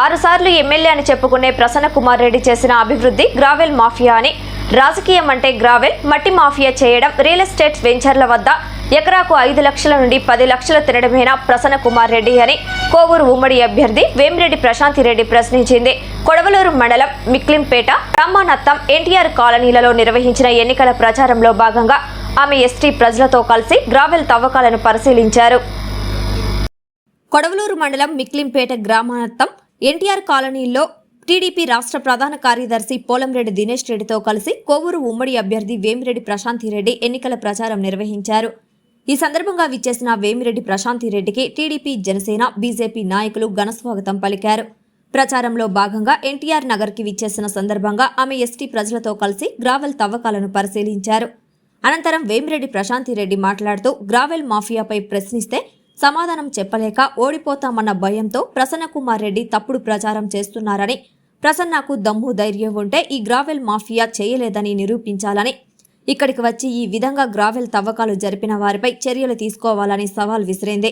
ఆరుసార్లు ఎమ్మెల్యే అని చెప్పుకునే ప్రసన్న కుమార్ రెడ్డి చేసిన అభివృద్ధి గ్రావెల్ మాఫియా అని. రాజకీయం అంటే గ్రావెల్ మట్టి మాఫియా చేయడం రియల్ ఎస్టేట్ వెంచర్ల వద్ద ఎకరాకు ఐదు లక్షల నుండి పది లక్షల తినడమేనా ప్రసన్న కుమార్ రెడ్డి అని కోవూరు ఉమ్మడి అభ్యర్థి వేమిరెడ్డి ప్రశాంతి రెడ్డి ప్రశ్నించింది. కొడవలూరు మండలం మిక్లింపేట రామానత్తం ఎన్టీఆర్ కాలనీలలో నిర్వహించిన ఎన్నికల ప్రచారంలో భాగంగా ఆమె ఎస్టీ ప్రజలతో కలిసి గ్రావెల్ తవ్వకాలను పరిశీలించారు. కొడవలూరు మండలం మిక్లింపేట గ్రామానత్తం ఎన్టీఆర్ కాలనీలో టీడీపీ రాష్ట్ర ప్రధాన కార్యదర్శి పోలంరెడ్డి దినేష్ రెడ్డితో కలిసి కోవూరు ఉమ్మడి అభ్యర్థి వేమిరెడ్డి ప్రశాంతిరెడ్డి ఎన్నికల ప్రచారం నిర్వహించారు. ఈ సందర్భంగా విచ్చేసిన వేమిరెడ్డి ప్రశాంతిరెడ్డికి టీడీపీ జనసేన బీజేపీ నాయకులు ఘనస్వాగతం పలికారు. ప్రచారంలో భాగంగా ఎన్టీఆర్ నగర్కి విచ్చేసిన సందర్భంగా ఆమె ఎస్టీ ప్రజలతో కలిసి గ్రావెల్ తవ్వకాలను పరిశీలించారు. అనంతరం వేమిరెడ్డి ప్రశాంతిరెడ్డి మాట్లాడుతూ గ్రావెల్ మాఫియాపై ప్రశ్నిస్తే సమాధానం చెప్పలేక ఓడిపోతామన్న భయంతో ప్రసన్నకుమార్ రెడ్డి తప్పుడు ప్రచారం చేస్తున్నారని ప్రసన్నకు దమ్ము ధైర్యం ఉంటే ఈ గ్రావెల్ మాఫియా చేయలేదని నిరూపించాలని ఇక్కడికి వచ్చి ఈ విధంగా గ్రావెల్ తవ్వకాలు జరిపిన వారిపై చర్యలు తీసుకోవాలని సవాల్ విసిరింది.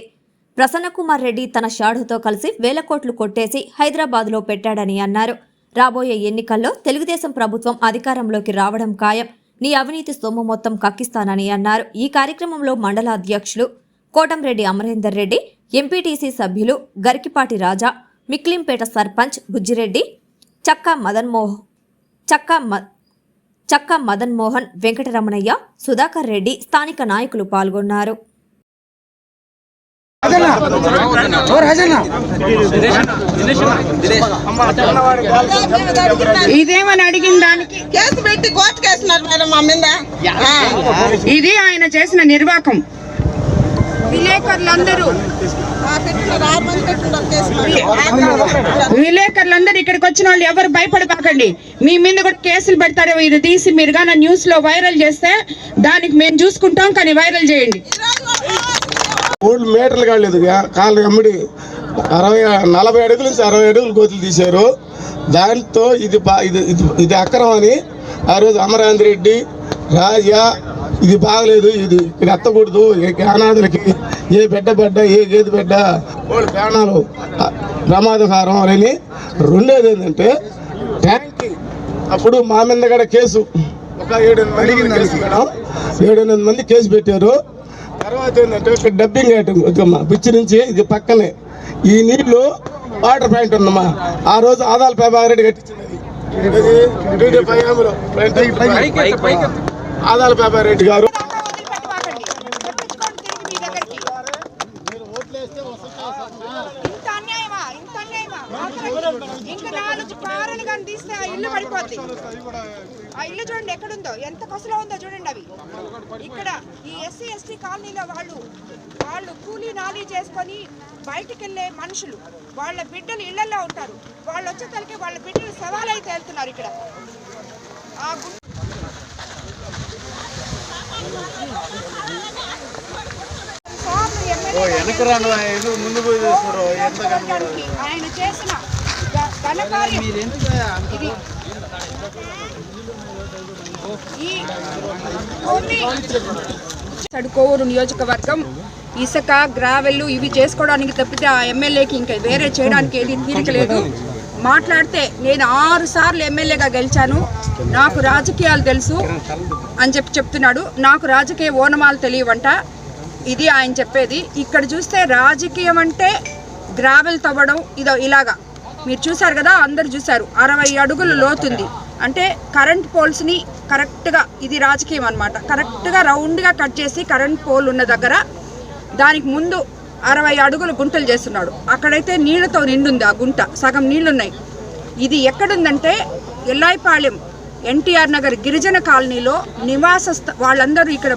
ప్రసన్నకుమార్ రెడ్డి తన షాడుతో కలిసి వేల కోట్లు కొట్టేసి హైదరాబాద్లో పెట్టాడని అన్నారు. రాబోయే ఎన్నికల్లో తెలుగుదేశం ప్రభుత్వం అధికారంలోకి రావడం ఖాయం. నీ అవినీతి సొమ్ము మొత్తం కక్కిస్తానని అన్నారు. ఈ కార్యక్రమంలో మండల అధ్యక్షులు కోటంరెడ్డి అమరేందర్ రెడ్డి ఎంపీటీసీ సభ్యులు గరికిపాటి రాజా మిక్లింపేట సర్పంచ్ బుజ్జిరెడ్డి చక్కా మదన్మోహ్ చక్కా మ చక్కా మదన్ మోహన్ వెంకటరమణయ్య సుధాకర్ రెడ్డి స్థానిక నాయకులు పాల్గొన్నారు. ఇదేమని అడిగిన దానికి? కేసు పెట్టి మేడం మా మీద. ఇది ఆయన చేసిన నిర్వాకం. విలేకరులందరూ. విలేకరులందరూ ఇక్కడికి వచ్చిన వాళ్ళు ఎవరు భయపడకండి మీ మీద కూడా కేసులు పెడతారు. ఇది తీసి మీరు కానీ న్యూస్లో వైరల్ చేస్తే దానికి మేము చూసుకుంటాం కానీ వైరల్ చేయండి. మూడు మీటర్లు కాలేదు. కాళ్ళు అమ్మిడి అరవై నలభై అడుగుల నుంచి అరవై అడుగులు గోతులు తీశారు. దాంతో ఇది బా- ఇది ఇది- ఇది అక్రమం అని ఆ రోజు అమరాంధ్ర రెడ్డి రాజా ఇది బాగలేదు. ఇది ఇది ఎత్తకూడదు. అనాథులకి ఏ బిడ్డ బిడ్డ ఏ గేదె బిడ్డ వాళ్ళ ప్రాణాలు ప్రమాదకరం అని రెండోది ఏంటంటే ట్యాంక్ అప్పుడు మా మీద కూడా కేసు. ఒక ఏడు ఎనిమిది మంది కేసు మేడం ఏడు ఎనిమిది మంది కేసు పెట్టారు. తర్వాత ఏంటంటే ఇక్కడ డబ్బింగ్ ఐటమ్ పిచ్చి నుంచి ఇది పక్కనే ఈ నీళ్ళు వాటర్ పాయింట్ ఉందమ్మా. ఆ రోజు ఆదాల. ఇది టీడీపీ హయాంలో ఆదాల పేబారెడ్డి గారు ఇంత అన్యాయమా ఇంత అన్యాయమా ఇంకా నాలుగు పారలు కానీ తీస్తే ఆ ఇల్లు పడిపోద్ది ఆ ఇల్లు చూడండి ఎక్కడుందో? ఎంత కసులో ఉందో చూడండి అవి. ఇక్కడ ఈ ఎస్సీ ఎస్టీ కాలనీలో వాళ్ళు వాళ్ళు కూలీ నాలీ చేసుకొని బయటికి వెళ్ళే మనుషులు. వాళ్ళ బిడ్డలు ఇళ్ళలో ఉంటారు. వాళ్ళు వచ్చేసరికి వాళ్ళ బిడ్డలు సవాలైతే వెళ్తున్నారు ఇక్కడ. ఆ ఆయన చేసిన ఘనకార్యం సడుకోవూరు నియోజకవర్గం ఇసుక గ్రావెల్ ఇవి చేసుకోవడానికి తప్పితే ఆ ఎమ్మెల్యేకి ఇంకా వేరే చేయడానికి ఏది తీరికలేదు మాట్లాడితే నేను ఆరు సార్లు ఎమ్మెల్యేగా గెలిచాను. నాకు రాజకీయాలు తెలుసు అని చెప్పి చెప్తున్నాడు. నాకు రాజకీయ ఓనమాలు తెలియవంట. ఇది ఆయన చెప్పేది. ఇక్కడ చూస్తే రాజకీయం అంటే గ్రావెల్ తవ్వడం ఇదో ఇలాగా. మీరు చూసారు కదా? అందరు చూశారు. అరవై అడుగులు లోతుంది. అంటే కరెంట్ పోల్స్ని కరెక్ట్గా ఇది రాజకీయం అనమాట కరెక్ట్గా రౌండ్గా కట్ చేసి కరెంట్ పోల్ ఉన్న దగ్గర దానికి ముందు అరవై అడుగులు గుంటలు చేస్తున్నాడు. అక్కడైతే నీళ్ళతో నిండుంది ఆ గుంట. సగం నీళ్ళున్నాయి. ఇది ఎక్కడుందంటే ఎల్లాయిపాలెం ఎన్టీఆర్ నగర్ గిరిజన కాలనీలో నివాస వాళ్ళందరూ ఇక్కడ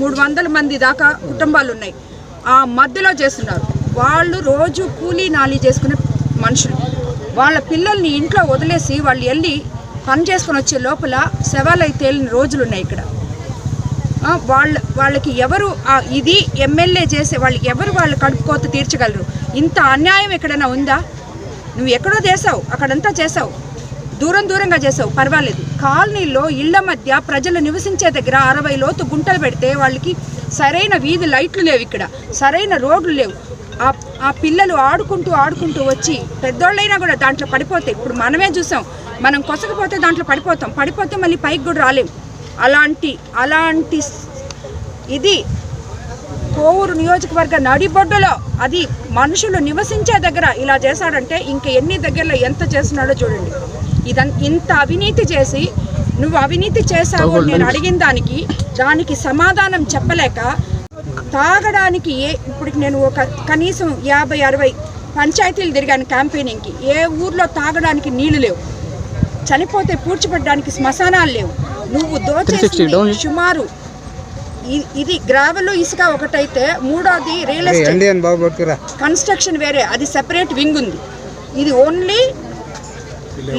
మూడు వందల మంది దాకా కుటుంబాలు ఉన్నాయి. ఆ మధ్యలో చేస్తున్నారు. వాళ్ళు రోజు కూలీ నాలి చేసుకునే మనుషులు. వాళ్ళ పిల్లల్ని ఇంట్లో వదిలేసి వాళ్ళు వెళ్ళి పని చేసుకొని వచ్చే లోపల శవాలై తేలిన రోజులు ఉన్నాయి ఇక్కడ. వాళ్ళ వాళ్ళకి ఎవరు ఇది ఎమ్మెల్యే చేసే వాళ్ళు ఎవరు వాళ్ళు కడుపుకోత తీర్చగలరు? ఇంత అన్యాయం ఎక్కడైనా ఉందా? నువ్వు ఎక్కడో చేసావు అక్కడంతా చేసావు దూరం దూరంగా చేసావు పర్వాలేదు. కాలనీలో ఇళ్ళ మధ్య ప్రజలు నివసించే దగ్గర అరవై లోతు గుంటలు పెడితే వాళ్ళకి సరైన వీధి లైట్లు లేవు ఇక్కడ సరైన రోడ్లు లేవు. ఆ ఆ పిల్లలు ఆడుకుంటూ ఆడుకుంటూ వచ్చి పెద్దోళ్ళైనా కూడా దాంట్లో పడిపోతాయి ఇప్పుడు మనమే చూసాం. మనం కొసకపోతే దాంట్లో పడిపోతాం. పడిపోతే మళ్ళీ పైకి కూడా రాలేం. అలాంటి అలాంటి ఇది కోవూరు నియోజకవర్గ నడిబొడ్డులో అది మనుషులు నివసించే దగ్గర ఇలా చేశాడంటే ఇంక ఎన్ని దగ్గరలో ఎంత చేస్తున్నాడో చూడండి. ఇదం ఇంత అవినీతి చేసి నువ్వు అవినీతి చేశావు అని నేను అడిగిన దానికి దానికి సమాధానం చెప్పలేక తాగడానికి ఏ ఇప్పుడు నేను ఒక కనీసం యాభై అరవై పంచాయతీలు తిరిగాను క్యాంపెయినింగ్కి. ఏ ఊర్లో తాగడానికి నీళ్ళు లేవు. చనిపోతే పూడ్చిపెట్టడానికి శ్మశానాలు లేవు. నువ్వు దోచేసింది సుమారు. ఇది గ్రావెల్ ఇసుక ఒకటైతే మూడోది రియల్ ఎస్టేట్. కన్స్ట్రక్షన్ వేరే అది సెపరేట్ వింగ్ ఉంది. ఇది ఓన్లీ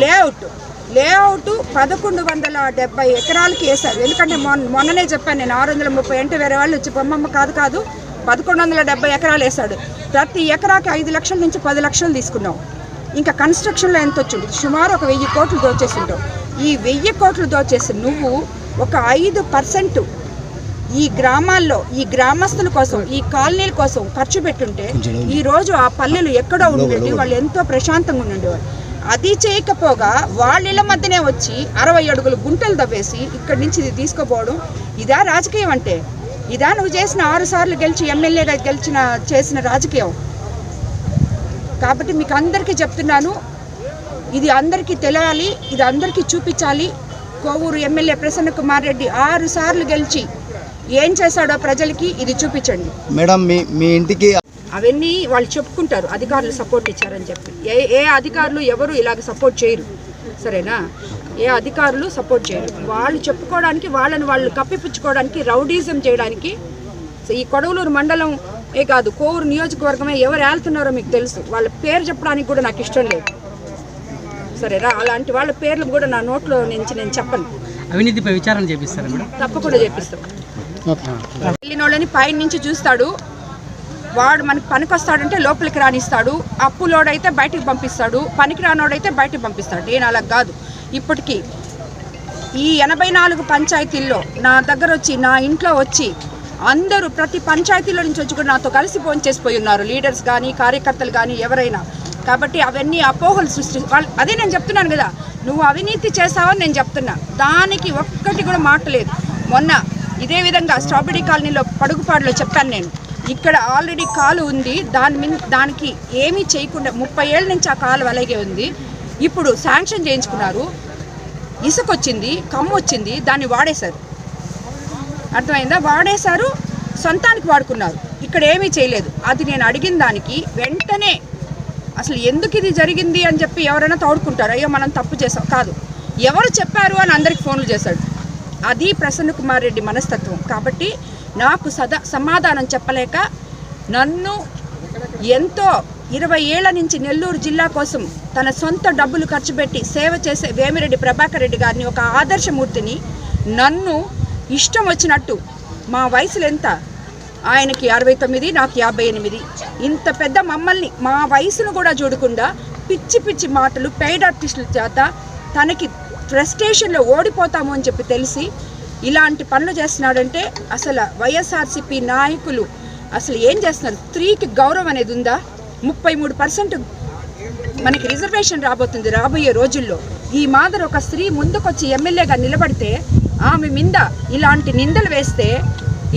లేఅవుట్. లేఅవుట్ పదకొండు వందల డెబ్బై ఎకరాలకి వేశారు. ఎందుకంటే మొన్న మొన్ననే చెప్పాను నేను ఆరు వందల ముప్పై అంటే వేరే వాళ్ళు వచ్చి బొమ్మమ్మ కాదు కాదు పదకొండు వందల డెబ్బై ఎకరాలు వేశాడు. ప్రతి ఎకరాకి ఐదు లక్షల నుంచి పది లక్షలు తీసుకున్నాం ఇంకా కన్స్ట్రక్షన్లో ఎంత వచ్చింది? సుమారు ఒక వెయ్యి కోట్లు దోచేసి ఉంటావు ఈ వెయ్యి కోట్లు దోచేసి నువ్వు ఒక ఐదు పర్సెంట్ ఈ గ్రామాల్లో ఈ గ్రామస్తుల కోసం ఈ కాలనీల కోసం ఖర్చు పెట్టుంటే ఈ రోజు ఆ పల్లెలు ఎక్కడో ఉండేవి వాళ్ళు ఎంతో ప్రశాంతంగా ఉండేవారు అది చేయకపోగా వాళ్ళ ఇళ్ళ మధ్యనే వచ్చి అరవై అడుగులు గుంటలు తవ్వేసి ఇక్కడి నుంచి ఇది తీసుకుపోవడం ఇదా రాజకీయం అంటే? ఇదా నువ్వు చేసిన ఆరు సార్లు గెలిచి ఎమ్మెల్యేగా గెలిచిన చేసిన రాజకీయం? కాబట్టి మీకు అందరికీ చెప్తున్నాను ఇది అందరికీ తెలియాలి ఇది అందరికీ చూపించాలి. కోవూరు ఎమ్మెల్యే ప్రసన్న కుమార్ రెడ్డి ఆరు సార్లు గెలిచి ఏం చేశాడో ప్రజలకి ఇది చూపించండి. మేడం మీ మీ ఇంటికి అవన్నీ వాళ్ళు చెప్పుకుంటారు అధికారులు సపోర్ట్ ఇచ్చారని చెప్పి. ఏ ఏ అధికారులు ఎవరు ఇలాగ సపోర్ట్ చేయరు సరేనా? ఏ అధికారులు సపోర్ట్ చేయరు. వాళ్ళు చెప్పుకోవడానికి వాళ్ళని వాళ్ళు కప్పిపుచ్చుకోవడానికి రౌడీజం చేయడానికి ఈ కొడవలూరు మండలం ఏ కాదు కోవూరు నియోజకవర్గమే ఎవరు ఏళ్తున్నారో మీకు తెలుసు. వాళ్ళ పేరు చెప్పడానికి కూడా నాకు ఇష్టం లేదు. సరేనా అలాంటి వాళ్ళ పేర్లు కూడా నా నోట్లో నుంచి నేను చెప్పను. అవినీతిపై విచారణ చేపిస్తారా తప్పకుండా చేపిస్తాం. వెళ్ళిన వాళ్ళని పైన నుంచి చూస్తాడు. వాడు మనకి పనికి వస్తాడంటే లోపలికి రానిస్తాడు. అప్పులోడైతే బయటికి పంపిస్తాడు. పనికి రానోడైతే బయటికి పంపిస్తాడు. నేను అలా కాదు. ఇప్పటికీ ఈ ఎనభై నాలుగు పంచాయతీల్లో నా దగ్గర వచ్చి నా ఇంట్లో వచ్చి అందరూ ప్రతి పంచాయతీలో నుంచి వచ్చి కూడా నాతో కలిసి ఫోన్ చేసిపోయి ఉన్నారు. లీడర్స్ కానీ కార్యకర్తలు కానీ ఎవరైనా. కాబట్టి అవన్నీ అపోహలు సృష్టి అదే నేను చెప్తున్నాను కదా. నువ్వు అవినీతి చేసావని నేను చెప్తున్నా. దానికి ఒక్కటి కూడా మాటలేదు మొన్న ఇదే విధంగా స్ట్రాబెరీ కాలనీలో పడుగుపాడులో చెప్పాను నేను. ఇక్కడ ఆల్రెడీ కాలు ఉంది. దాని మీద దానికి ఏమీ చేయకుండా ముప్పై ఏళ్ళ నుంచి ఆ కాలు అలాగే ఉంది. ఇప్పుడు శాంక్షన్ చేయించుకున్నారు. ఇసుక వచ్చింది కమ్ము వచ్చింది దాన్ని వాడేశారు. అర్థమైందా? వాడేశారు సొంతానికి వాడుకున్నారు. ఇక్కడ ఏమీ చేయలేదు. అది నేను అడిగిన దానికి వెంటనే అసలు ఎందుకు ఇది జరిగింది అని చెప్పి ఎవరైనా తోడుకుంటారు? అయ్యో మనం తప్పు చేసాం. కాదు. ఎవరు చెప్పారు అని అందరికి ఫోన్లు చేశాడు. అది ప్రసన్న కుమార్ రెడ్డి మనస్తత్వం. కాబట్టి నాకు సదా సమాధానం చెప్పలేక నన్ను ఎంతో ఇరవై ఏళ్ళ నుంచి నెల్లూరు జిల్లా కోసం తన సొంత డబ్బులు ఖర్చు పెట్టి సేవ చేసే వేమిరెడ్డి ప్రభాకర్ రెడ్డి గారిని ఒక ఆదర్శమూర్తిని నన్ను ఇష్టం వచ్చినట్టు మా వయసులు ఎంత? ఆయనకి అరవై తొమ్మిది నాకు యాభై ఎనిమిది. ఇంత పెద్ద మమ్మల్ని మా వయసును కూడా చూడకుండా పిచ్చి పిచ్చి మాటలు పెయిడ్ ఆర్టిస్టుల చేత తనకి ఫ్రస్ట్రేషన్లో ఓడిపోతాము అని చెప్పి తెలిసి ఇలాంటి పనులు చేస్తున్నాడంటే అసలు వైఎస్ఆర్సీపీ నాయకులు అసలు ఏం చేస్తున్నారు? స్త్రీకి గౌరవం అనేది ఉందా? ముప్పై మూడు పర్సెంట్ మనకి రిజర్వేషన్ రాబోతుంది రాబోయే రోజుల్లో. ఈ మాదిరి ఒక స్త్రీ ముందుకొచ్చి ఎమ్మెల్యేగా నిలబడితే ఆమె మీద ఇలాంటి నిందలు వేస్తే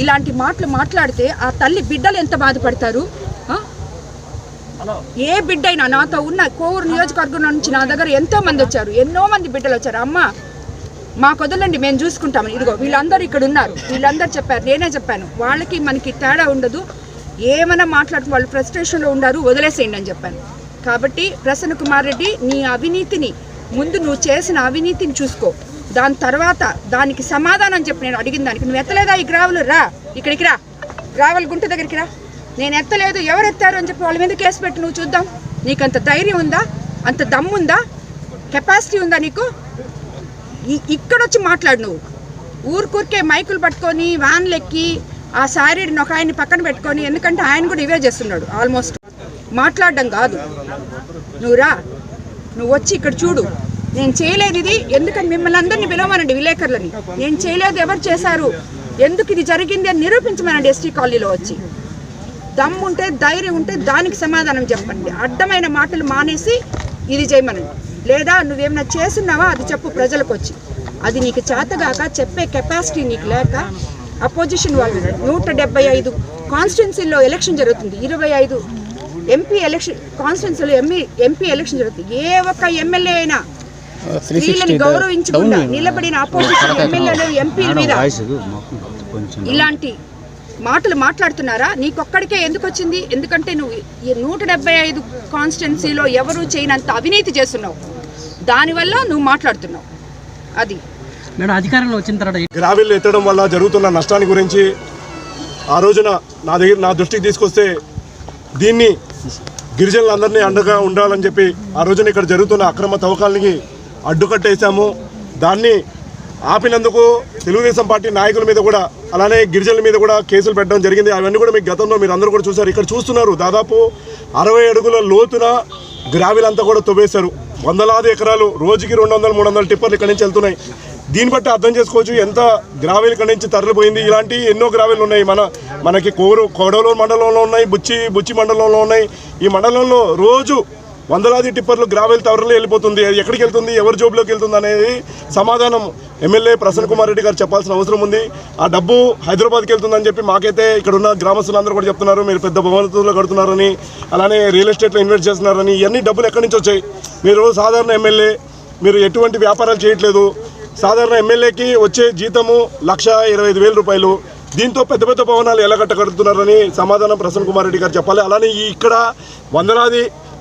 ఇలాంటి మాటలు మాట్లాడితే ఆ తల్లి బిడ్డలు ఎంత బాధపడతారు? ఏ బిడ్డైనా నాతో ఉన్న కోవూరు నియోజకవర్గం నుంచి నా దగ్గర ఎంతో మంది వచ్చారు ఎన్నో మంది బిడ్డలు వచ్చారు. అమ్మ మా కొదలండి మేము చూసుకుంటామని ఇదిగో వీళ్ళందరూ ఇక్కడ ఉన్నారు. వీళ్ళందరూ చెప్పారు నేనే చెప్పాను. వాళ్ళకి మనకి తేడా ఉండదు. ఏమైనా మాట్లాడుతూ వాళ్ళు ఫ్రస్ట్రేషన్లో ఉండారు వదిలేసేయండి అని చెప్పాను. కాబట్టి ప్రసన్న కుమార్ రెడ్డి నీ అవినీతిని ముందు నువ్వు చేసిన అవినీతిని చూసుకో. దాని తర్వాత దానికి సమాధానం చెప్పి నేను అడిగిన దానికి నువ్వు ఎత్తలేదా ఈ గ్రావులు రా ఇక్కడికి రా. గ్రావెల్ గుంట దగ్గరికి రా. నేను ఎత్తలేదు ఎవరు ఎత్తారు? అని చెప్పి వాళ్ళ మీద కేసు పెట్టి నువ్వు చూద్దాం. నీకు అంత ధైర్యం ఉందా? అంత దమ్ముందా కెపాసిటీ ఉందా నీకు? ఇక్కడొచ్చి మాట్లాడు నువ్వు. ఊరికూరికే మైకులు పట్టుకొని వ్యాన్లు ఎక్కి ఆ శారీని ఒక ఆయన్ని పక్కన పెట్టుకొని ఎందుకంటే ఆయన కూడా ఇవే చేస్తున్నాడు ఆల్మోస్ట్ మాట్లాడడం కాదు. నువ్వు రా. నువ్వు వచ్చి ఇక్కడ చూడు. నేను చేయలేదు ఇది ఎందుకని మిమ్మల్ని అందరినీ పిలవమనండి విలేకరులని. నేను చేయలేదు ఎవరు చేశారు ఎందుకు ఇది జరిగింది అని నిరూపించమనండి ఎస్టీ కాలనీలో వచ్చి. దమ్ము ఉంటే ధైర్యం ఉంటే దానికి సమాధానం చెప్పండి. అడ్డమైన మాటలు మానేసి ఇది చేయమనండి. లేదా నువ్వేమైనా చేస్తున్నావా? అది చెప్పు ప్రజలకు వచ్చి అది నీకు చేతగాక చెప్పే కెపాసిటీ నీకు లేక అపోజిషన్ వాళ్ళు నూట డెబ్బై ఐదు కాన్స్టిట్యున్సీలో ఎలక్షన్ జరుగుతుంది. ఇరవై ఐదు ఎంపీ ఎలక్షన్ కాన్స్టిట్యున్సీలో ఎంపీ ఎంపీ ఎలక్షన్ జరుగుతుంది. ఏ ఒక్క ఎమ్మెల్యే అయినా గౌరవించకుండా నిలబడిన అపోజిషన్ ఎమ్మెల్యేలు ఎంపీల మీద ఇలాంటి మాటలు మాట్లాడుతున్నారా? నీకొక్కడికే ఎందుకు వచ్చింది? ఎందుకంటే నువ్వు ఈ నూట డెబ్బై ఐదు కాన్స్టిట్యున్సీలో ఎవరు చేయనంత అవినీతి చేస్తున్నావు. దానివల్ల నువ్వు మాట్లాడుతున్నావు. అది. మేడం అధికారంలో వచ్చిన తర్వాత గ్రావిల్ ఎత్తడం వల్ల జరుగుతున్న నష్టాన్ని గురించి ఆ రోజున నా దగ్గర నా దృష్టికి తీసుకొస్తే దీన్ని గిరిజనులందరినీ అండగా ఉండాలని చెప్పి ఆ రోజున ఇక్కడ జరుగుతున్న అక్రమ తవ్వకాలకి అడ్డుకట్టేశాము. దాన్ని ఆపినందుకు తెలుగుదేశం పార్టీ నాయకుల మీద కూడా అలానే గిరిజనుల మీద కూడా కేసులు పెట్టడం జరిగింది. అవన్నీ కూడా మీకు గతంలో మీరు అందరూ కూడా చూశారు. ఇక్కడ చూస్తున్నారు దాదాపు అరవై అడుగుల లోతున గ్రావిల్ అంతా కూడా తవ్వేశారు. వందలాది ఎకరాలు రోజుకి రెండు వందలు మూడు వందల టిప్పర్లు ఇక్కడి నుంచి వెళ్తున్నాయి. దీన్ని బట్టి అర్థం చేసుకోవచ్చు ఎంత గ్రావెల్ ఇక్కడి నుంచి తరలిపోయింది. ఇలాంటి ఎన్నో గ్రావెల్ ఉన్నాయి. మన మనకి కోరు కోడలూరు మండలంలో ఉన్నాయి బుచ్చి బుచ్చి మండలంలో ఉన్నాయి. ఈ మండలంలో రోజు వందలాది టిప్పర్లు గ్రావెల్ తవరలో వెళ్ళిపోతుంది. అది ఎక్కడికి వెళ్తుంది? ఎవరి జోబులోకి వెళ్తుంది అనేది సమాధానం ఎమ్మెల్యే ప్రసన్న కుమార్ రెడ్డి గారు చెప్పాల్సిన అవసరం ఉంది. ఆ డబ్బు హైదరాబాద్కి వెళ్తుందని చెప్పి మాకైతే ఇక్కడ ఉన్న గ్రామస్తులందరూ కూడా చెప్తున్నారు. మీరు పెద్ద భవనతులు కడుతున్నారని అలానే రియల్ ఎస్టేట్లో ఇన్వెస్ట్ చేస్తున్నారని ఇవన్నీ డబ్బులు ఎక్కడి నుంచి వచ్చాయి? మీరు సాధారణ ఎమ్మెల్యే మీరు ఎటువంటి వ్యాపారాలు చేయట్లేదు. సాధారణ ఎమ్మెల్యేకి వచ్చే జీతము లక్ష ఇరవై ఐదు వేల రూపాయలు. దీంతో పెద్ద పెద్ద భవనాలు ఎలా కట్టగడుతున్నారని సమాధానం ప్రసన్న కుమార్ రెడ్డి గారు చెప్పాలి. అలానే ఈ ఇక్కడ వందలాది